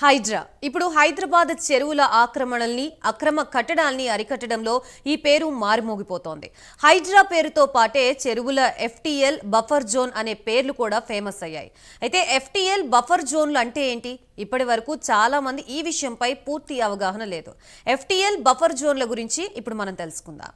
హైడ్రా. ఇప్పుడు హైదరాబాద్ చెరువుల ఆక్రమణల్ని అక్రమ కట్టడాల్ని అరికట్టడంలో ఈ పేరు మారుమోగిపోతోంది. హైడ్రా పేరుతో పాటే చెరువుల ఎఫ్టీఎల్ బఫర్ జోన్ అనే పేర్లు కూడా ఫేమస్ అయ్యాయి. అయితే ఎఫ్టీఎల్ బఫర్ జోన్లు అంటే ఏంటి? ఇప్పటి వరకు చాలా మంది ఈ విషయంపై పూర్తి అవగాహన లేదు. ఎఫ్టీఎల్ బఫర్ జోన్ల గురించి ఇప్పుడు మనం తెలుసుకుందాం.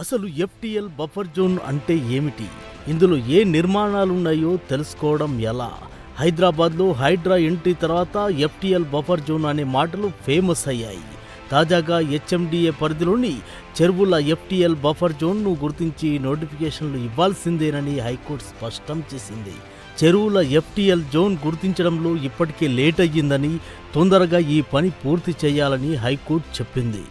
అసలు ఎఫ్టిఎల్ బఫర్ జోన్ అంటే ఏమిటి? ఇందులో ఏ నిర్మాణాలున్నాయో తెలుసుకోవడం ఎలా? హైదరాబాద్లో హైడ్రా ఎంట్రీ తర్వాత ఎఫ్టిఎల్ బఫర్ జోన్ అనే మాటలు ఫేమస్ అయ్యాయి. తాజాగా హెచ్ఎండిఏ పరిధిలోని చెరువుల ఎఫ్టిఎల్ బఫర్ జోన్ను గుర్తించి నోటిఫికేషన్లు ఇవ్వాల్సిందేనని హైకోర్టు స్పష్టం చేసింది. చెరువుల ఎఫ్టిఎల్ జోన్ గుర్తించడంలో ఇప్పటికే లేట్ అయ్యిందని తొందరగా ఈ పని పూర్తి చేయాలని హైకోర్టు చెప్పింది.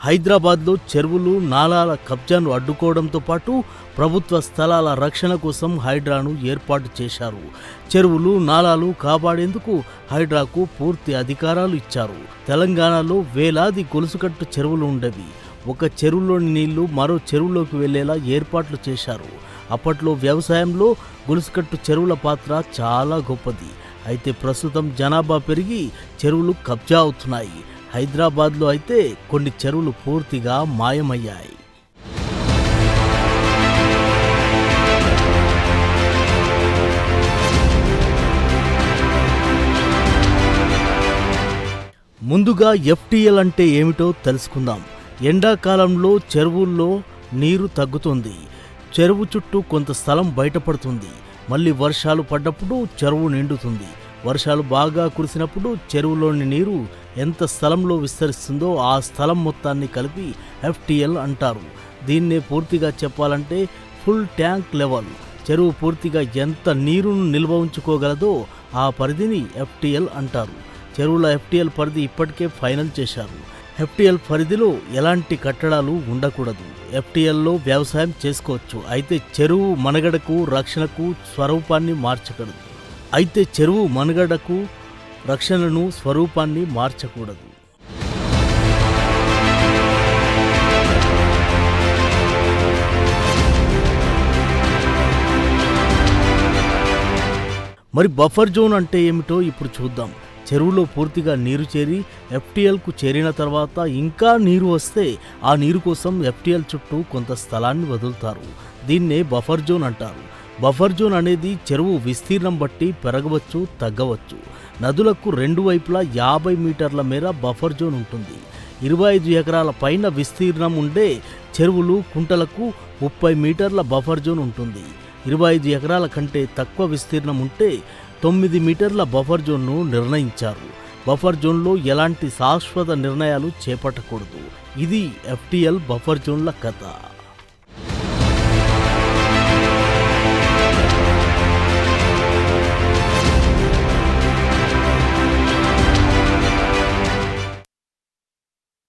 హైదరాబాద్లో చెరువులు నాలాల కబ్జాను అడ్డుకోవడంతో పాటు ప్రభుత్వ స్థలాల రక్షణ కోసం హైడ్రాను ఏర్పాటు చేశారు. చెరువులు నాలాలు కాపాడేందుకు హైడ్రాకు పూర్తి అధికారాలు ఇచ్చారు. తెలంగాణలో వేలాది గొలుసుకట్టు చెరువులు ఉండేవి. ఒక చెరువులోని నీళ్ళు మరో చెరువులోకి వెళ్ళేలా ఏర్పాట్లు చేశారు. అప్పట్లో వ్యవసాయంలో గొలుసుకట్టు చెరువుల పాత్ర చాలా గొప్పది. అయితే ప్రస్తుతం జనాభా పెరిగి చెరువులు కబ్జా అవుతున్నాయి. హైదరాబాద్లో అయితే కొన్ని చెరువులు పూర్తిగా మాయమయ్యాయి. ముందుగా ఎఫ్టీఎల్ అంటే ఏమిటో తెలుసుకుందాం. ఎండాకాలంలో చెరువుల్లో నీరు తగ్గుతుంది. చెరువు చుట్టూ కొంత స్థలం బయటపడుతుంది. మళ్ళీ వర్షాలు పడ్డప్పుడు చెరువు నిండుతుంది. వర్షాలు బాగా కురిసినప్పుడు చెరువులోని నీరు ఎంత స్థలంలో విస్తరిస్తుందో ఆ స్థలం మొత్తాన్ని కలిపి ఎఫ్టీఎల్ అంటారు. దీన్నే పూర్తిగా చెప్పాలంటే ఫుల్ ట్యాంక్ లెవెల్. చెరువు పూర్తిగా ఎంత నీరును నిల్వ ఉంచుకోగలదో ఆ పరిధిని ఎఫ్టీఎల్ అంటారు. చెరువుల ఎఫ్టీఎల్ పరిధి ఇప్పటికే ఫైనల్ చేశారు. ఎఫ్టీఎల్ పరిధిలో ఎలాంటి కట్టడాలు ఉండకూడదు. ఎఫ్టీఎల్లో వ్యవసాయం చేసుకోవచ్చు. అయితే చెరువు మనగడకు రక్షణకు స్వరూపాన్ని మార్చకూడదు. అయితే చెరువు మనుగడకు రక్షణను స్వరూపాన్ని మార్చకూడదు. మరి బఫర్ జోన్ అంటే ఏమిటో ఇప్పుడు చూద్దాం. చెరువులో పూర్తిగా నీరు చేరి ఎఫ్టీఎల్కు చేరిన తర్వాత ఇంకా నీరు వస్తే ఆ నీరు కోసం ఎఫ్టీఎల్ చుట్టూ కొంత స్థలాన్ని వదులుతారు. దీన్నే బఫర్ జోన్ అంటారు. బఫర్ జోన్ అనేది చెరువు విస్తీర్ణం బట్టి పెరగవచ్చు తగ్గవచ్చు. నదులకు రెండు వైపులా యాభై మీటర్ల మేర బఫర్ జోన్ ఉంటుంది. ఇరవై ఐదు ఎకరాల పైన విస్తీర్ణం ఉండే చెరువులు కుంటలకు ముప్పై మీటర్ల బఫర్ జోన్ ఉంటుంది. ఇరవై ఐదు ఎకరాల కంటే తక్కువ విస్తీర్ణం ఉంటే తొమ్మిది మీటర్ల బఫర్ జోన్ను నిర్ణయించారు. బఫర్ జోన్లో ఎలాంటి శాశ్వత నిర్ణయాలు చేపట్టకూడదు. ఇది ఎఫ్టీఎల్ బఫర్ జోన్ల కథ.